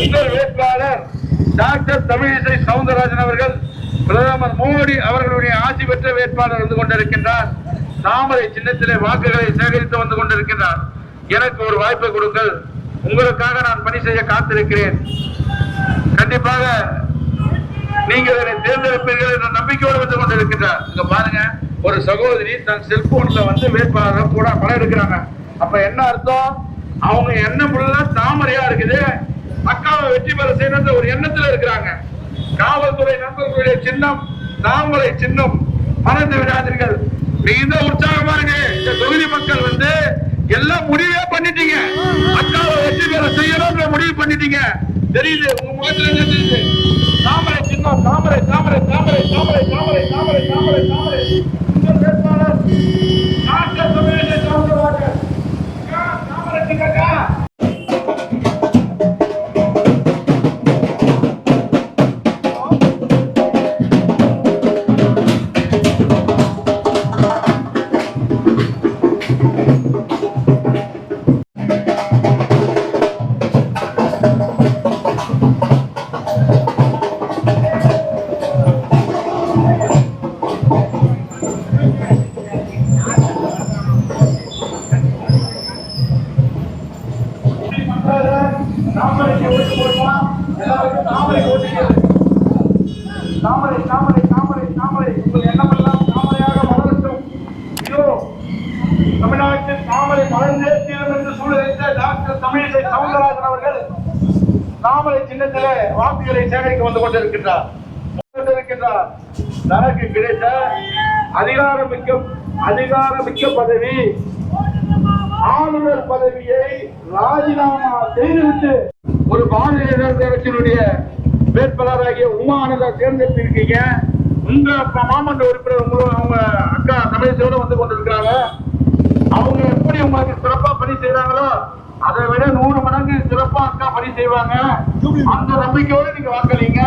உங்கள் வேட்பாளர் டாக்டர் தமிழிசை சவுந்தரராஜன் அவர்கள் பிரதமர் மோடி அவர்களுடைய ஆட்சி பெற்ற வேட்பாளர் வந்து கொண்டிருக்கின்றார். தாமரை சின்னத்திலே வாக்குகளை சேகரித்து வந்து கொண்டிருக்கின்றார். எனக்கு ஒரு வாய்ப்பை கொடுங்கள். உங்களுக்காக நான் பணி செய்ய காத்திருக்கிறேன். கண்டிப்பாக நீங்கள் என்னை தேர்ந்தெடுப்பீர்கள் என்ற நம்பிக்கையோடு வந்து கொண்டிருக்கின்றார். இங்க பாருங்க ஒரு சகோதரி தன் செல்போன்ல வந்து வேட்பாளர் கூட படம் எடுக்கிறாங்க. அப்ப என்ன அர்த்தம்? அவங்க எண்ணம் ஃபுல்லா தாமரையா இருக்குது. அக்காவை வெற்றி பெற செய்யணுன்ற ஒரு எண்ணத்துல இருக்கிறாங்க. காவல்துறை நண்பர்களுடைய சின்னம் தாமரை சின்னம். மறந்து விடாதீர்கள். மிகுந்த உற்சாகமா இருக்கு இந்த தொகுதி மக்கள் வந்து எல்லாம் முடிவே பண்ணிட்டீங்க. மக்காவை வெற்றி பெற செய்யணும்ன்ற முடிவு பண்ணிட்டீங்க. தெரியுது உங்க முகத்துல என்ன தெரியுது? தாமரை சின்னம் தாமரை தாமரை தாமரை தாமரை தாமரை தாமரை தாமரை தாமரை. உங்கள் வேட்பாளர் அக்கா, தாமரை தாமரை மலர்ந்தே தீரும் என்று சூழலித்த டாக்டர் தமிழிசை சவுந்தரராஜன் அவர்கள் தாமரை சின்னத்திலே வாக்குகளை சேகரிக்க வந்து கொண்டிருக்கின்றார். கொண்டிருக்கின்றார். தனக்கு கிடைத்த அதிகாரமிக்க அதிகாரமிக்க பதவி ஆளுநர் பதவியை ராஜினாமா செய்துவிட்டு ஒரு பாரதிய ஜனதா கட்சியினுடைய வேட்பாளராகிய உமானந்தா தேர்ந்தெடுத்திருக்கீங்க. உங்க அப்ப மாமன்ற உறுப்பினர் உங்களோட அவங்க அக்கா தமிழிசையோட வந்து கொண்டிருக்கிறாங்க. அவங்க எப்படி உங்களுக்கு சிறப்பா பணி செய்றாங்களோ அதை விட நூறு மடங்கு சிறப்பா அக்கா பணி செய்வாங்க. அந்த நம்பிக்கையோட நீங்க வாக்களிங்க.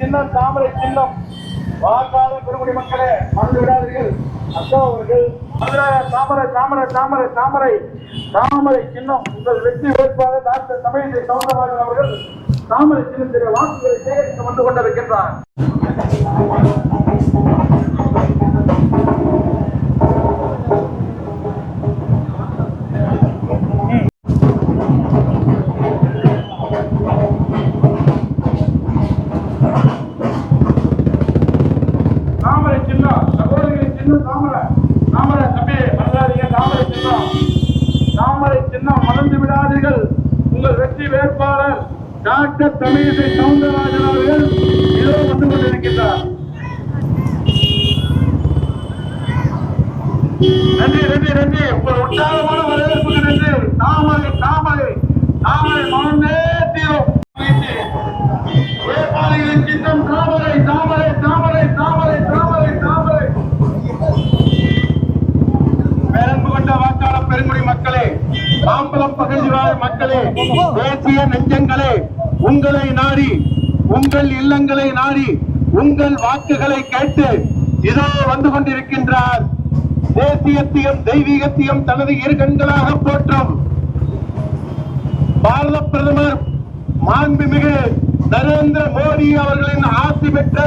சின்னம் தாமரை சின்னம். வாக்காளர் பெருமுடி மக்களே மறந்து விடாதீர்கள். அக்கா அவர்கள் தாமரை தாமரை தாமரை தாமரை தாமரை சின்னம். உங்கள் வெற்றி வேட்பாளர் டாக்டர் தமிழிசை சவுந்தரராஜன் அவர்கள் தாமரை சின்னத்திலே வாக்குகளை சேகரித்து வந்து கொண்டிருக்கின்றார். டாக்டர் தமிழிசை சவுந்தரராஜன் அவர்கள் இதோ வந்து கொண்டிருக்கின்றார். நன்றி நன்றி நன்றி. உங்கள் உற்சாகமான வரவேற்புக்கு நன்றி. தாமரை தாமரை தாமரை மறந்தே தீரும் வேட்பாளர்களின் சின்னம் தாமரை தாமரை தாமரை தாமரை தாமரை தாமரை. பேரன்பு கொண்ட வாக்காளர் பெருங்குடி மக்களே மாம்பழம் பகழ்வாழ் மக்களே தேசிய நெஞ்சங்களே உங்களை நாடி உங்கள் இல்லங்களை நாடி உங்கள் வாக்குகளை கேட்டு இதோ வந்து கொண்டிருக்கின்றார். தேசியத்தையும் தெய்வீகத்தையும் தனது இரு கண்களாக போற்றும். பாரத பிரதமர் மாண்புமிகு நரேந்திர மோடி அவர்களின் ஆசி பெற்ற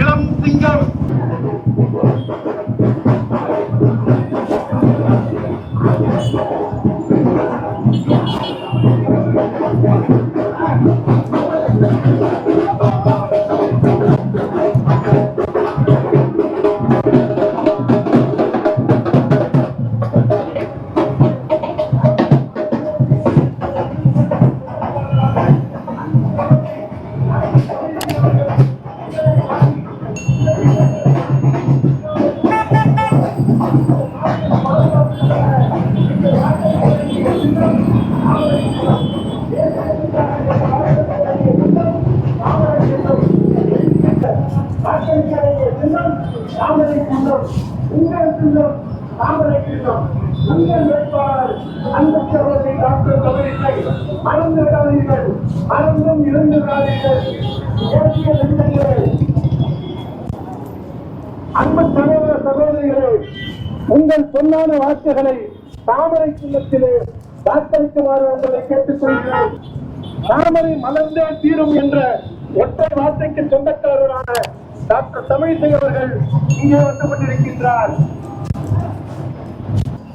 இளம் சிங்கம் தாமரை குண்டம் உங்கள் சின்னம் தாமரை சின்னம் உங்கள் வேட்பாளர் அன்பு சகோதரி டாக்டர் தமிழிசை மறந்து விடாதீர்கள் மறந்தும் இறந்து விடாதீர்கள். தேசிய நெஞ்சங்களே அன்பு சகோதர சகோதரிகளே உங்கள் பொன்னான வாக்குகளை தாமரை சின்னத்திலே வாக்களிக்குமாறு உங்களை கேட்டுக்கொள்கிறேன். தாமரை மலர்ந்தே தீரும் என்ற ஒற்றை வார்த்தைக்கு சொந்தக்காரரான டாக்டர் தமிழிசை அவர்கள் இங்கே வந்து கொண்டிருக்கின்றார்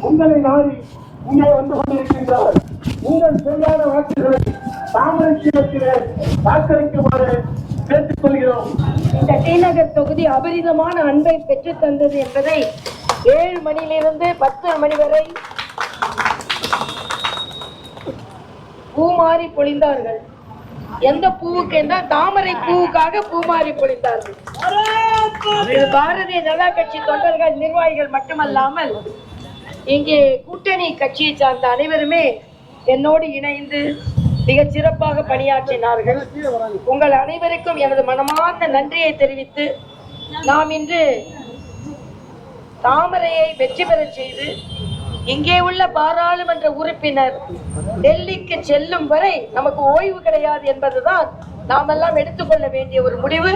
உங்களை நாடி இங்கே வந்து கொண்டிருக்கின்றார் உங்கள் சரியான வாக்குகளை தாமரை சீரத்திலே வாக்களிக்குமாறு கேட்டுக்கொள்கிறோம். இந்த டிநகர் தொகுதி அபரிதமான அன்பை பெற்றுத் தந்தது என்பதை ஏழு மணியிலிருந்து பத்து மணி வரை பூமாறி பொழிந்தார்கள். எந்த பூவுக்கு என்றால் தாமரை பூவுக்காக பூமாறி பொழிந்தார்கள். இது பாரதிய ஜனதா கட்சி தொண்டர்கள் நிர்வாகிகள் மட்டுமல்லாமல் இங்கே கூட்டணி கட்சியை சார்ந்த அனைவருமே என்னோடு இணைந்து மிகச் சிறப்பாக பணியாற்றினார்கள். உங்கள் அனைவருக்கும் எனது மனமார்ந்த நன்றியை தெரிவித்து நாம் இன்று தாமரையை வெற்றி பெறச் செய்து இங்கே உள்ள பாராளுமன்ற உறுப்பினர் டெல்லிக்கு செல்லும் வரை நமக்கு ஓய்வு கிடையாது என்பதுதான் நாமெல்லாம் எடுத்துக்கொள்ள வேண்டிய ஒரு முடிவு.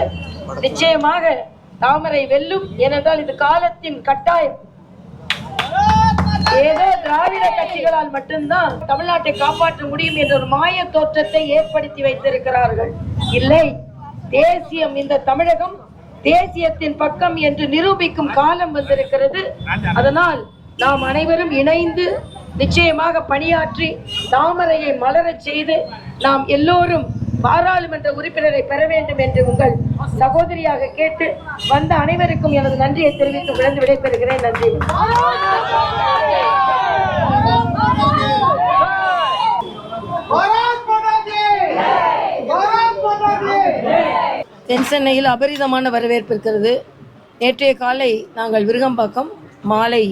நிச்சயமாக தாமரை வெல்லும். ஏனென்றால் இது காலத்தின் கட்டாயம். ஏதோ திராவிட கட்சிகளால் மட்டும்தான் தமிழ்நாட்டை காப்பாற்ற முடியும் என்ற ஒரு மாய தோற்றத்தை ஏற்படுத்தி வைத்திருக்கிறார்கள். இல்லை தேசியம் இந்த தமிழகம் தேசியத்தின் பக்கம் என்று நிரூபிக்கும் காலம் வந்திருக்கிறது. அதனால் நாம் அனைவரும் இணைந்து நிச்சயமாக பணியாற்றி தாமரையை மலரச் செய்து நாம் எல்லோரும் பாராளுமன்ற உறுப்பினரை பெற வேண்டும் என்று உங்கள் சகோதரியாக கேட்டு வந்த அனைவருக்கும் எனது நன்றியை தெரிவித்து விழுந்து விடைபெறுகிறேன். நன்றி. தென் சென்னையில் அபரிதமான வரவேற்பு இருக்கிறது. நேற்றைய காலை நாங்கள் விருகம்பாக்கம் மாலை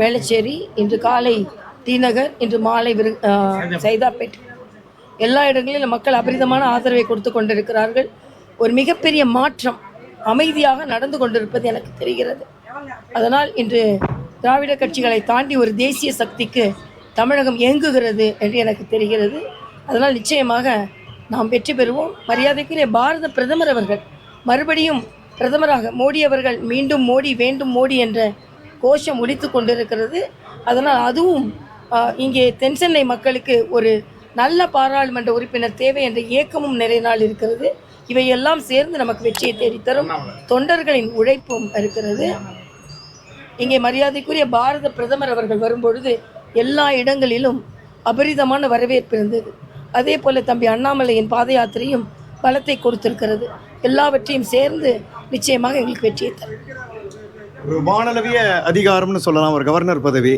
வேளச்சேரி இன்று காலை டிநகர் இன்று மாலை விரு சைதாப்பேட். எல்லா இடங்களிலும் மக்கள் அபரிதமான ஆதரவை கொடுத்து கொண்டிருக்கிறார்கள். ஒரு மிகப்பெரிய மாற்றம் அமைதியாக நடந்து கொண்டிருப்பது எனக்கு தெரிகிறது. அதனால் இன்று திராவிட கட்சிகளை தாண்டி ஒரு தேசிய சக்திக்கு தமிழகம் இயங்குகிறது என்று எனக்கு தெரிகிறது. அதனால் நிச்சயமாக நாம் வெற்றி பெறுவோம். மரியாதைக்குரிய பாரத பிரதமர் அவர்கள் மறுபடியும் பிரதமராக மோடி அவர்கள் மீண்டும் மோடி வேண்டும் மோடி என்ற கோஷம் ஒழித்து கொண்டிருக்கிறது. அதனால் அதுவும் இங்கே தென்சென்னை மக்களுக்கு ஒரு நல்ல பாராளுமன்ற உறுப்பினர் தேவை என்ற இயக்கமும் நிறைய நாள் இருக்கிறது. இவையெல்லாம் சேர்ந்து நமக்கு வெற்றியை தேடித்தரும். தொண்டர்களின் உழைப்பும் இருக்கிறது. இங்கே மரியாதைக்குரிய பாரத பிரதமர் அவர்கள் வரும்பொழுது எல்லா இடங்களிலும் அபரிதமான வரவேற்பு இருந்தது. அதே போல தம்பி அண்ணாமலையின் பாத யாத்திரையும் பலத்தை கொடுத்திருக்கிறது. எல்லாவற்றையும் சேர்ந்து நிச்சயமாக எங்களுக்கு வெற்றியை தரும். ஒரு வானளவிய அதிகாரம்னு சொல்லலாம் ஒரு கவர்னர் பதவி.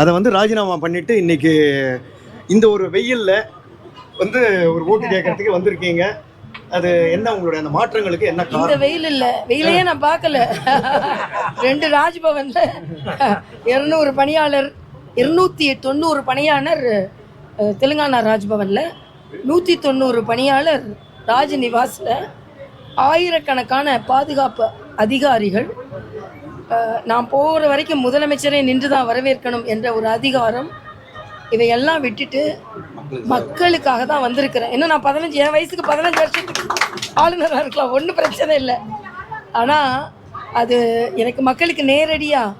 அதை வந்து ராஜினாமா பண்ணிட்டு இன்னைக்கு இந்த ஒரு வெயில்ல வந்து ஒரு ஓட்டு கேட்கறதுக்கு வந்திருக்கீங்க. அது என்ன உங்களுடைய அந்த மாற்றங்களுக்கு என்ன இந்த வெயில் இல்ல வெயிலையே நான் பார்க்கல. ரெண்டு ராஜ்பவன்ல இருநூறு பணியாளர் இருநூத்தி தொண்ணூறு பணியாளர் தெலுங்கானா ராஜ்பவன்ல நூற்றி தொண்ணூறு பணியாளர் ராஜ் நிவாஸ்ல ஆயிரக்கணக்கான பாதுகாப்பு அதிகாரிகள் நான் போகிற வரைக்கும் முதலமைச்சரை நின்று தான் வரவேற்கணும் என்ற ஒரு அதிகாரம் இவையெல்லாம் விட்டுட்டு மக்களுக்காக தான் வந்திருக்கிறேன். இன்னும் நான் பதினஞ்சு என் வயசுக்கு பதினஞ்சு வருஷத்துக்கு ஆளுநராக இருக்கலாம். ஒன்றும் பிரச்சனை இல்லை. ஆனால் அது எனக்கு மக்களுக்கு நேரடியாக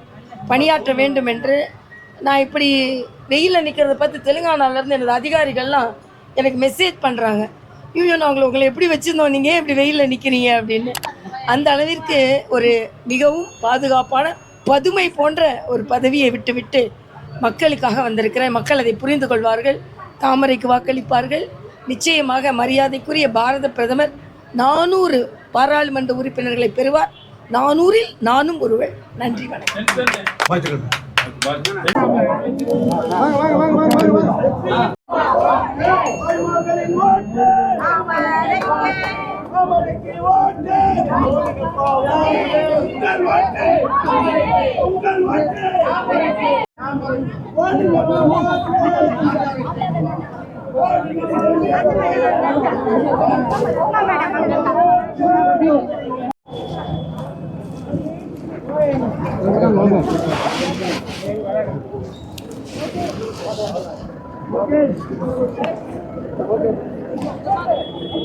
பணியாற்ற வேண்டும் என்று நான் இப்படி வெயிலில் நிற்கிறத பார்த்து தெலுங்கானாலேருந்து எனது அதிகாரிகள்லாம் எனக்கு மெசேஜ் பண்ணுறாங்க ஐயோ நான் உங்களை உங்களை எப்படி வச்சுருந்தோம்? நீங்கள் இப்படி வெயிலில் நிற்கிறீங்க அப்படின்னு. அந்த அளவிற்கு ஒரு மிகவும் பாதுகாப்பான பதுமை போன்ற ஒரு பதவியை விட்டுவிட்டு மக்களுக்காக வந்திருக்கிறேன். மக்கள் அதை புரிந்து கொள்வார்கள் தாமரைக்கு வாக்களிப்பார்கள். நிச்சயமாக மரியாதைக்குரிய பாரத பிரதமர் நானூறு பாராளுமன்ற உறுப்பினர்களை பெறுவார். நானூறில் நானும் ஒருவர் நன்றி வணக்கம். வாழ்த்துக்கள்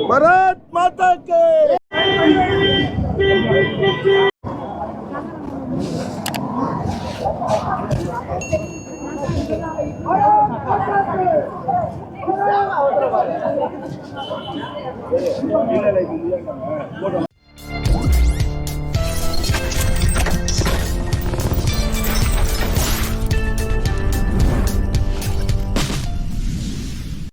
பாரத் மாதா ataque!